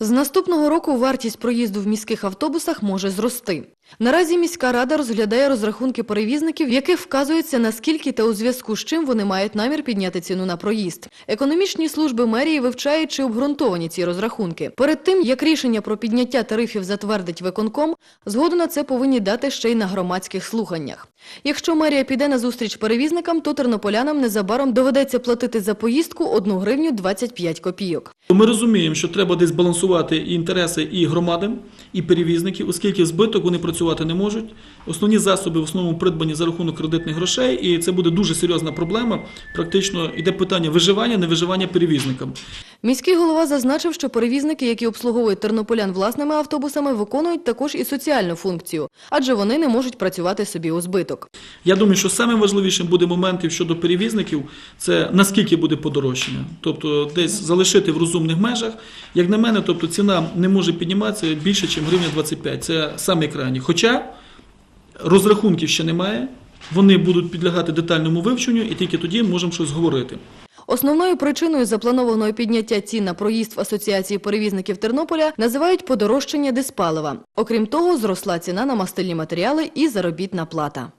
З наступного року вартість проїзду в міських автобусах може зрости. Наразі міська рада розглядає розрахунки перевізників, в яких вказується наскільки та у зв'язку з чим вони мають намір підняти ціну на проїзд. Економічні служби мерії вивчають, чи обґрунтовані ці розрахунки. Перед тим як рішення про підняття тарифів затвердить виконком, згоду на це повинні дати ще й на громадських слуханнях. Якщо мерія піде на зустріч перевізникам, то тернополянам незабаром доведеться платити за поїздку 1 гривню 25 копійок. Ми розуміємо, що треба десь балансувати і інтереси і громади, і перевізників, оскільки збиток вони працювати не можуть. Основні засоби в основному придбані за рахунок кредитних грошей, і це буде дуже серйозна проблема. Практично йде питання виживання, невиживання перевізникам. Міський голова зазначив, що перевізники, які обслуговують тернополян власними автобусами, виконують також і соціальну функцію, адже вони не можуть працювати собі у збиток. Я думаю, що самим важливішим буде моментів щодо перевізників це наскільки буде подорожчання. Тобто десь залишити в розумних межах. Як на мене, тобто ціна не може підніматися більше, ніж гривня 25. Це саме крайні. Хоча розрахунків ще немає, вони будуть підлягати детальному вивченню, і тільки тоді можемо щось говорити. Основною причиною запланованого підняття цін на проїзд в Асоціації перевізників Тернополя називають подорожчання диспалива. Окрім того, зросла ціна на мастильні матеріали і заробітна плата.